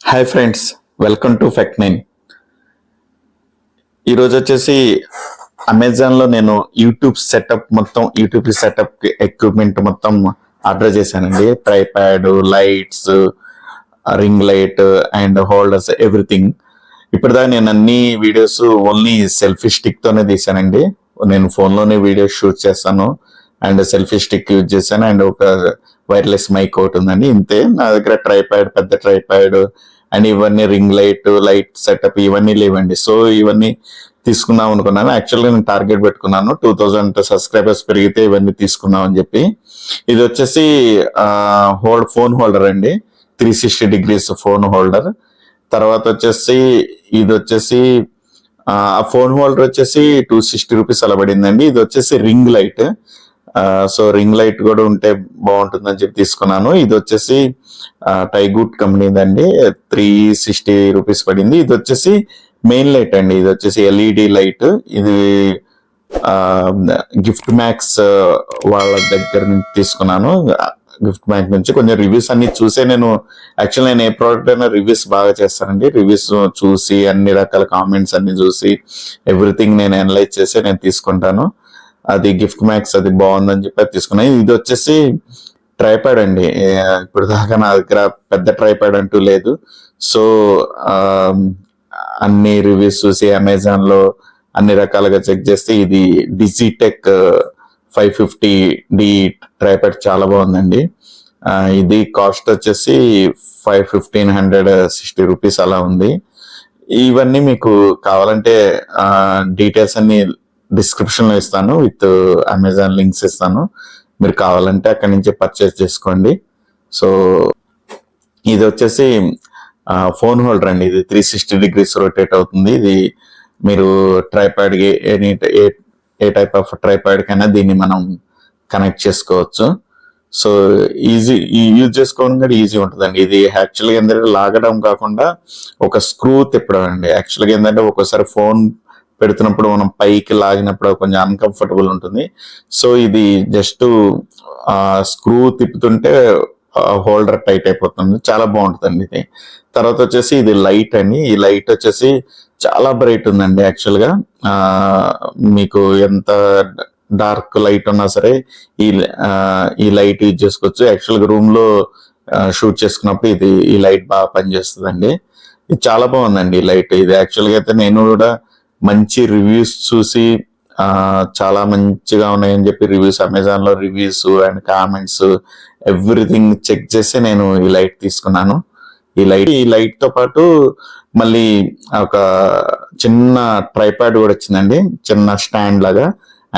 Hi friends welcome to Fect nine ఈరోజు వచ్చేసి అమెజాన్లో నేను యూట్యూబ్ సెటప్ మొత్తం యూట్యూబ్ సెటప్ ఎక్విప్మెంట్ మొత్తం ఆర్డర్ చేశానండి. Tripod lights ring light and holders everything ఇప్పటిదాకా నేను అన్ని వీడియోస్ ఓన్లీ సెల్ఫీ స్టిక్తోనే తీశానండి. నేను ఫోన్లోనే వీడియోస్ షూట్ చేస్తాను. అండ్ సెల్ఫీ స్టిక్ యూజ్ చేశాను. అండ్ ఒక వైర్లెస్ మైక్ ఒకటి ఉందండి. ఇంతే. నా దగ్గర ట్రైప్యాడ్ పెద్ద ట్రైప్యాడ్ అండ్ ఇవన్నీ రింగ్ లైట్ లైట్ సెటప్ ఇవన్నీ లేవండి. సో ఇవన్నీ తీసుకుందాం అనుకున్నాను. యాక్చువల్గా నేను టార్గెట్ పెట్టుకున్నాను. టూ థౌజండ్ సబ్స్క్రైబర్స్ పెరిగితే ఇవన్నీ తీసుకుందాం అని చెప్పి. ఇది వచ్చేసి హోల్డ్ ఫోన్ హోల్డర్ అండి. Three sixty degrees phone holder తర్వాత వచ్చేసి ఇది వచ్చేసి ఆ ఫోన్ హోల్డర్ వచ్చేసి టూ సిక్స్టీ రూపీస్ అలా పడిందండి. ఇది వచ్చేసి ring light so ring light కూడా ఉంటే బాగుంటుందని చెప్పి తీసుకున్నాను. ఇది వచ్చేసి టైగూట్ కంపెనీదండి. త్రీ సిక్స్టీ రూపీస్ పడింది. ఇది వచ్చేసి మెయిన్ లైట్ అండి. ఇది వచ్చేసి ఎల్ఈడి లైట్. ఇది గిఫ్ట్ మ్యాక్స్ వాళ్ళ దగ్గర నుంచి తీసుకున్నాను. గిఫ్ట్ మ్యాక్ నుంచి కొంచెం రివ్యూస్ అన్ని చూసే నేను యాక్చువల్ నేను ఏ ప్రోడక్ట్ అయినా రివ్యూస్ బాగా చేస్తానండి. రివ్యూస్ చూసి అన్ని రకాల కామెంట్స్ అన్ని చూసి ఎవ్రీథింగ్ నేను అనలైజ్ చేసి నేను తీసుకుంటాను. అది గిఫ్ట్ మ్యాక్స్ అది బాగుందని చెప్పి అది ఇది వచ్చేసి ట్రైపాడ్ అండి. ఇప్పుడు దాకా నా దగ్గర పెద్ద ట్రైపాడ్ అంటూ లేదు. సో అన్ని రివ్యూస్ చూసి అమెజాన్లో అన్ని రకాలుగా చెక్ చేస్తే ఇది Digitek five fifty D tripod చాలా బాగుందండి. ఇది కాస్ట్ వచ్చేసి five fifteen hundred sixty rupees అలా ఉంది. ఇవన్నీ మీకు కావాలంటే డీటెయిల్స్ అన్ని డిస్క్రిప్షన్లో ఇస్తాను విత్ అమెజాన్ లింక్స్ ఇస్తాను. మీరు కావాలంటే అక్కడి నుంచి పర్చేస్ చేసుకోండి. సో ఇది వచ్చేసి ఫోన్ హోల్డర్ అండి. ఇది త్రీ సిక్స్టీ డిగ్రీస్ రొటేట్ అవుతుంది. ఇది మీరు ట్రైపాడ్కి any a a type of ట్రైపాడ్కైనా దీన్ని మనం కనెక్ట్ చేసుకోవచ్చు. సో ఈజీ యూజ్ చేసుకోవడం కూడా ఈజీ ఉంటుందండి. ఇది యాక్చువల్గా ఏంటంటే లాగడం కాకుండా ఒక స్క్రూ తిప్పడం అండి. యాక్చువల్గా ఏంటంటే ఒక్కోసారి ఫోన్ పెడుతున్నప్పుడు మనం పైకి లాగినప్పుడు కొంచెం అన్కంఫర్టబుల్ ఉంటుంది. సో ఇది జస్ట్ స్క్రూ తిప్పుతుంటే హోల్డర్ టైట్ అయిపోతుంది. చాలా బాగుంటుందండి ఇది. తర్వాత వచ్చేసి ఇది లైట్ అని ఈ లైట్ వచ్చేసి చాలా బ్రైట్ ఉందండి యాక్చువల్గా. మీకు ఎంత డార్క్ లైట్ ఉన్నా సరే ఈ ఈ లైట్ యూజ్ చేసుకోవచ్చు. యాక్చువల్గా రూమ్లో షూట్ చేసుకున్నప్పుడు ఇది ఈ లైట్ బాగా పనిచేస్తుందండి. ఇది చాలా బాగుందండి ఈ లైట్ ఇది యాక్చువల్గా అయితే నేను కూడా మంచి రివ్యూస్ చూసి చాలా మంచిగా ఉన్నాయని చెప్పి రివ్యూస్ అమెజాన్లో reviews and comments everything check చేసి నేను ఈ లైట్ తీసుకున్నాను. ఈ లైట్ ఈ లైట్తో పాటు మళ్ళీ ఒక చిన్న ట్రైపాడ్ కూడా వచ్చిందండి. చిన్న స్టాండ్ లాగా.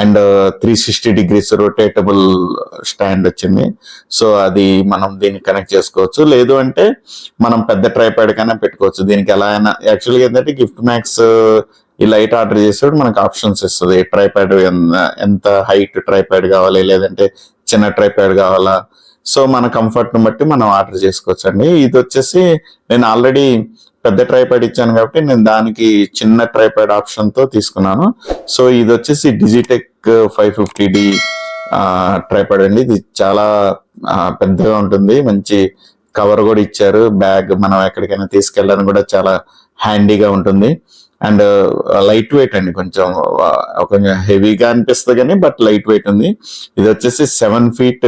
And three sixty degrees rotatable stand వచ్చింది. సో అది మనం దీన్ని కనెక్ట్ చేసుకోవచ్చు. లేదు అంటే మనం పెద్ద ట్రైపాడ్ కైనా పెట్టుకోవచ్చు. దీనికి ఎలా అయినా యాక్చువల్గా ఏంటంటే గిఫ్ట్ మ్యాక్స్ ఈ లైట్ ఆర్డర్ చేసేటప్పుడు మనకు ఆప్షన్స్ ఇస్తుంది. ట్రైప్యాడ్ ఎంత హైట్ ట్రైప్యాడ్ కావాలి లేదంటే చిన్న ట్రైప్యాడ్ కావాలా? సో మన కంఫర్ట్ను బట్టి మనం ఆర్డర్ చేసుకోవచ్చు అండి ఇది వచ్చేసి నేను ఆల్రెడీ పెద్ద ట్రైప్యాడ్ ఇచ్చాను కాబట్టి నేను దానికి చిన్న ట్రైప్యాడ్ ఆప్షన్తో తీసుకున్నాను. సో ఇది వచ్చేసి Digitek five fifty D tripod అండి. ఇది చాలా పెద్దగా ఉంటుంది. మంచి కవర్ కూడా ఇచ్చారు. బ్యాగ్ మనం ఎక్కడికైనా తీసుకెళ్ళడానికి కూడా చాలా హ్యాండీగా ఉంటుంది. అండ్ లైట్ వెయిట్ అండి కొంచెం కొంచెం హెవీగా అనిపిస్తుంది కానీ బట్ లైట్ వెయిట్ ఉంది. ఇది వచ్చేసి సెవెన్ ఫీట్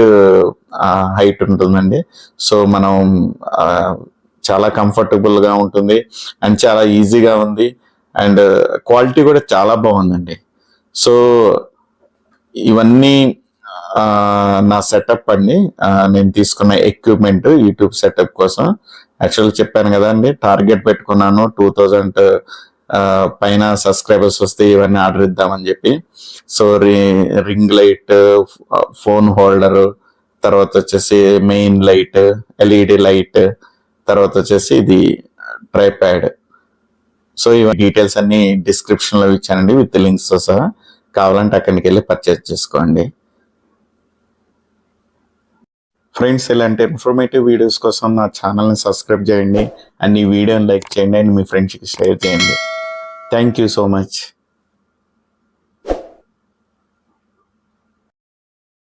హైట్ ఉంటుందండి. సో మనం చాలా కంఫర్టబుల్గా ఉంటుంది అండ్ చాలా ఈజీగా ఉంది. అండ్ క్వాలిటీ కూడా చాలా బాగుందండి. సో ఇవన్నీ నా సెటప్ అండి. నేను తీసుకున్న ఎక్విప్మెంట్ యూట్యూబ్ సెటప్ కోసం. యాక్చువల్గా చెప్పాను కదా అండి టార్గెట్ పెట్టుకున్నాను టూ థౌజండ్ పైన సబ్స్క్రైబర్స్ వస్తే ఇవన్నీ ఆర్డర్ ఇద్దామని చెప్పి. So ring light phone holder తర్వాత వచ్చేసి మెయిన్ లైట్ ఎల్ఈడి లైట్ తర్వాత వచ్చేసి ఇది ట్రైప్యాడ్. సో ఇవన్నీ డీటెయిల్స్ అన్ని డిస్క్రిప్షన్లో ఇచ్చానండి విత్ లింక్స్తో సహా. కావాలంటే అక్కడికి వెళ్ళి పర్చేస్ చేసుకోండి. ఫ్రెండ్స్ ఇలాంటి ఇన్ఫర్మేటివ్ వీడియోస్ కోసం నా ఛానల్ని సబ్స్క్రైబ్ చేయండి. అండ్ ఈ వీడియోని లైక్ చేయండి అండ్ మీ ఫ్రెండ్స్కి షేర్ చేయండి. Thank you so much